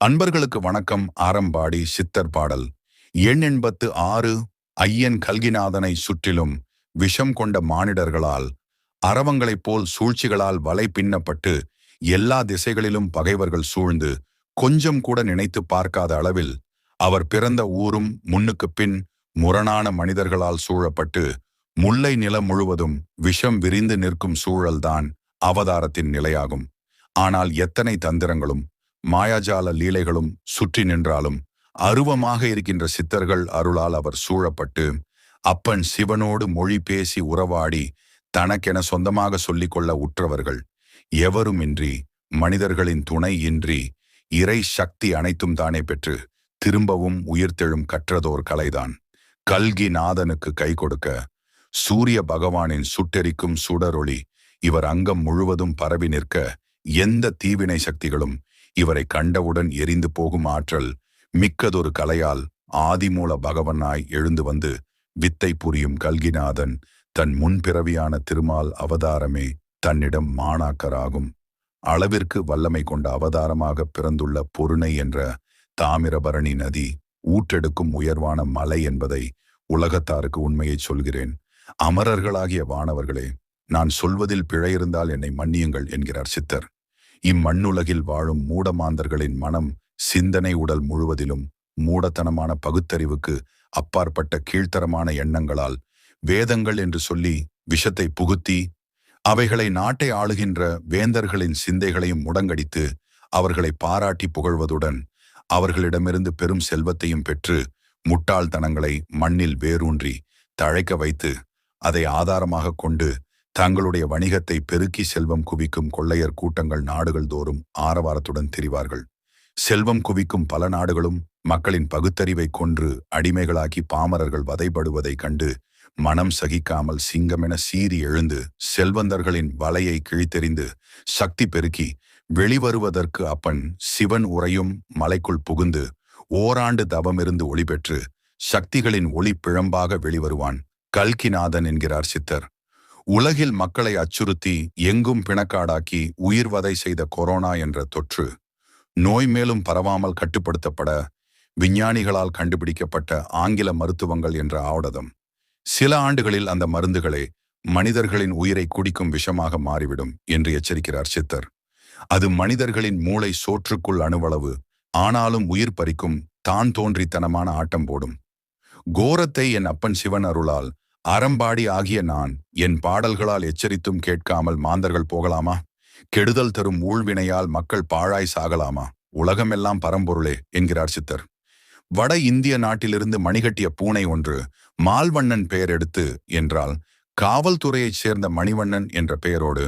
அன்பர்களுக்கு வணக்கம். ஆரம்பாடி சித்தர் பாடல். எண் எண்பத்து ஆறு ஐயன் கல்கிநாதனை சுற்றிலும் விஷம் கொண்ட மானிடர்களால் அரவங்களைப் போல் சூழ்ச்சிகளால் வலை பின்னப்பட்டு எல்லா திசைகளிலும் பகைவர்கள் சூழ்ந்து கொஞ்சம் கூட நினைத்து பார்க்காத அளவில் அவர் பிறந்த ஊரும் முன்னுக்குப் பின் முரணான மனிதர்களால் சூழப்பட்டு முல்லை நிலம் முழுவதும் விஷம் விரிந்து நிற்கும் சூழல்தான் அவதாரத்தின் நிலையாகும். ஆனால் எத்தனை தந்திரங்களும் மாயாஜால லீலைகளும் சுற்றி நின்றாலும் அருவமாக இருக்கின்ற சித்தர்கள் அருளால் அவர் சூழப்பட்டு அப்பன் சிவனோடு மொழி பேசி உறவாடி தனக்கென சொந்தமாக சொல்லிக்கொள்ள உற்றவர்கள் எவருமின்றி மனிதர்களின் துணை இன்றி இறை சக்தி அனைத்தும் தானே பெற்று திரும்பவும் உயிர்த்தெழும் கற்றதோர் கலைதான். கல்கி நாதனுக்கு கை கொடுக்க சூரிய பகவானின் சுட்டெரிக்கும் சுடரொளி இவர் அங்கம் முழுவதும் பரவி நிற்க எந்த தீவினை சக்திகளும் இவரை கண்டவுடன் எரிந்து போகும் ஆற்றல் மிக்கதொரு கலையால் ஆதிமூல பகவனாய் எழுந்து வந்து வித்தை புரியும் கல்கிநாதன் தன் முன்பிறவியான திருமால் அவதாரமே தன்னிடம் மாணாக்கராகும். அளவிற்கு வல்லமை கொண்ட அவதாரமாக பிறந்துள்ள பொருணை என்ற தாமிரபரணி நதி ஊற்றெடுக்கும் உயர்வான மலை என்பதை உலகத்தாருக்கு உண்மையை சொல்கிறேன். அமரர்களாகிய வானவர்களே நான் சொல்வதில் பிழை இருந்தால் என்னை மன்னியுங்கள் என்கிறார் சித்தர். இம்மண்ணுலகில் வாழும் மூடமாந்தர்களின் மனம் சிந்தனை உடல் முழுவதிலும் மூடத்தனமான பகுத்தறிவுக்கு அப்பாற்பட்ட கீழ்த்தரமான எண்ணங்களால் வேதங்கள் என்று சொல்லி விஷத்தை புகுத்தி அவைகளை நாட்டை ஆளுகின்ற வேந்தர்களின் சிந்தைகளையும் முடங்கடித்து அவர்களை பாராட்டி புகழ்வதுடன் அவர்களிடமிருந்து பெரும் செல்வத்தையும் பெற்று முட்டாள்தனங்களை மண்ணில் வேரூன்றி தழைக்க வைத்து அதை ஆதாரமாக கொண்டு தங்களுடைய வணிகத்தை பெருக்கி செல்வம் குவிக்கும் கொள்ளையர் கூட்டங்கள் நாடுகள் தோறும் ஆரவாரத்துடன் தெரிவார்கள். செல்வம் குவிக்கும் பல நாடுகளும் மக்களின் பகுத்தறிவை கொன்று அடிமைகளாக்கி பாமரர்கள் வதைப்படுவதைக் கண்டு மனம் சகிக்காமல் சிங்கமென சீறி எழுந்து செல்வந்தர்களின் வலையை கிழித்தெறிந்து சக்தி பெருக்கி வெளிவருவதற்கு அப்பன் சிவன் உறையும் மலைக்குள் புகுந்து ஓராண்டு தவமிருந்து ஒளி பெற்று சக்திகளின் ஒளி பிழம்பாக வெளிவருவான் கல்கிநாதன் என்கிறார் சித்தர். உலகில் மக்களை அச்சுறுத்தி எங்கும் பிணக்காடாக்கி உயிர்வதை செய்த கொரோனா என்ற தொற்று நோய் மேலும் பரவாமல் கட்டுப்படுத்தப்பட விஞ்ஞானிகளால் கண்டுபிடிக்கப்பட்ட ஆங்கில மருத்துவங்கள் என்ற ஆவடதம். சில ஆண்டுகளில் அந்த மருந்துகளே மனிதர்களின் உயிரை குடிக்கும் விஷமாக மாறிவிடும் என்று எச்சரிக்கிறார் சித்தர். அது மனிதர்களின் மூளை சோற்றுக்குள் அணுவளவு ஆனாலும் உயிர் பறிக்கும் தான் தோன்றித்தனமான ஆட்டம் போடும். கோரத்தை என் அப்பன் சிவன் அருளால் அறம்பாடி ஆகிய நான் என் பாடல்களால் எச்சரித்தும் கேட்காமல் மாந்தர்கள் போகலாமா? கெடுதல் தரும் ஊழ்வினையால் மக்கள் பாழாய் சாகலாமா? உலகமெல்லாம் பரம்பொருளே என்கிறார் சித்தர். வட இந்திய நாட்டிலிருந்து மணிகட்டிய பூனை ஒன்று மால்வண்ணன் பெயர் எடுத்து என்றால் காவல்துறையைச் சேர்ந்த மணிவண்ணன் என்ற பெயரோடு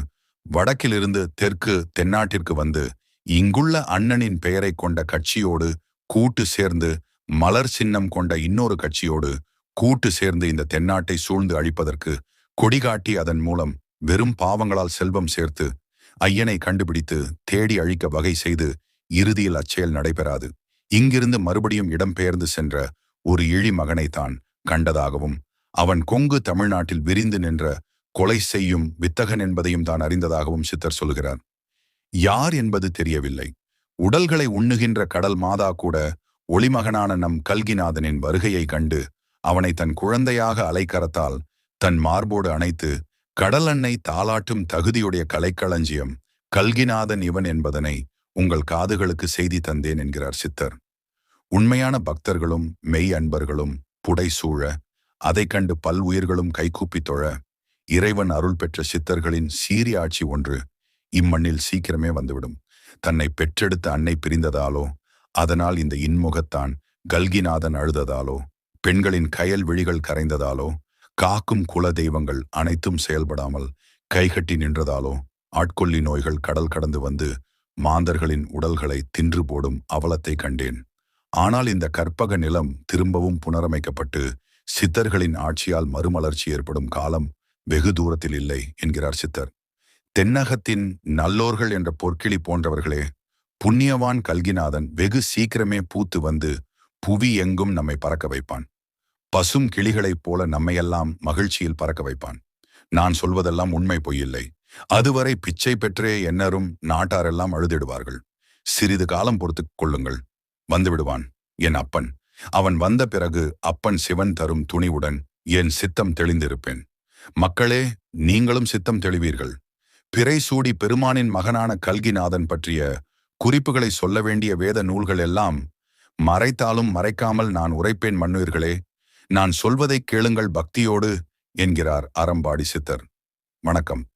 வடக்கிலிருந்து தெற்கு தென்னாட்டிற்கு வந்து இங்குள்ள அண்ணனின் பெயரை கொண்ட கட்சியோடு கூட்டு சேர்ந்து மலர் சின்னம் கொண்ட இன்னொரு கட்சியோடு கூட்டு சேர்ந்து இந்த தென்னாட்டை சூழ்ந்து அழிப்பதற்கு கொடிகாட்டி அதன் மூலம் வெறும் பாவங்களால் செல்வம் சேர்த்து ஐயனை கண்டுபிடித்து தேடி அழிக்க வகை செய்து இறுதியில் அச்செயல் நடைபெறாது. இங்கிருந்து மறுபடியும் இடம்பெயர்ந்து சென்ற ஒரு இழி மகனைத்தான் கண்டதாகவும் அவன் கொங்கு தமிழ்நாட்டில் விரிந்து நின்ற கொலை செய்யும் வித்தகன் என்பதையும் தான் அறிந்ததாகவும் சித்தர் சொல்கிறார். யார் என்பது தெரியவில்லை. உடல்களை உண்ணுகின்ற கடல் மாதா கூட ஒளிமகனான நம் கல்கிநாதனின் வருகையை கண்டு அவனை தன் குழந்தையாக அலைக்கரத்தால் தன் மார்போடு அணைத்து கடலெண்ணை தாளாட்டும் தகுதியுடைய கலைக்களஞ்சியம் கல்கிநாதன் இவன் என்பதனை உங்கள் காதுகளுக்கு செய்தி தந்தேன் என்கிறார் சித்தர். உண்மையான பக்தர்களும் மெய் அன்பர்களும் புடை சூழ அதை கண்டு பல் உயிர்களும் கைகூப்பி தொழ இறைவன் அருள் பெற்ற சித்தர்களின் சீரிய ஆட்சி ஒன்று இம்மண்ணில் சீக்கிரமே வந்துவிடும். தன்னை பெற்றெடுத்த அன்னை பிரிந்ததாலோ அதனால் இந்த இன்முகத்தான் கல்கிநாதன் அழுததாலோ பெண்களின் கயல் விழிகள் கரைந்ததாலோ காக்கும் குல தெய்வங்கள் அனைத்தும் செயல்படாமல் கைகட்டி நின்றதாலோ ஆட்கொல்லி நோய்கள் கடல் கடந்து வந்து மாந்தர்களின் உடல்களை தின்று போடும் அவலத்தை கண்டேன். ஆனால் இந்த கற்பக நிலம் திரும்பவும் புனரமைக்கப்பட்டு சித்தர்களின் ஆட்சியால் மறுமலர்ச்சி ஏற்படும் காலம் வெகு தூரத்தில் இல்லை என்கிறார் சித்தர். தென்னகத்தின் நல்லோர்கள் என்ற பொற்கிளி போன்றவர்களே புண்ணியவான் கல்கிநாதன் வெகு சீக்கிரமே பூத்து வந்து புவி எங்கும் நம்மை பறக்க வைப்பான். பசும் கிளிகளைப் போல நம்மையெல்லாம் மகிழ்ச்சியில் பறக்க வைப்பான். நான் சொல்வதெல்லாம் உண்மை பொய்யில்லை. அதுவரை பிச்சை பெற்றே என்னரும் நாட்டாரெல்லாம் அழுதிடுவார்கள். சிறிது காலம் பொறுத்துக் கொள்ளுங்கள். வந்துவிடுவான் என் அப்பன். அவன் வந்த பிறகு அப்பன் சிவன் தரும் துணிவுடன் என் சித்தம் தெளிந்திருப்பேன். மக்களே நீங்களும் சித்தம் தெளிவீர்கள். பிறை சூடி பெருமானின் மகனான கல்கிநாதன் பற்றிய குறிப்புகளை சொல்ல வேண்டிய வேத நூல்கள் எல்லாம் மறைத்தாலும் மறைக்காமல் நான் உரைப்பேன் மன்னுயிர்களே நான் சொல்வதைக் கேளுங்கள் பக்தியோடு என்கிறார் அறம்பாடி சித்தர். வணக்கம்.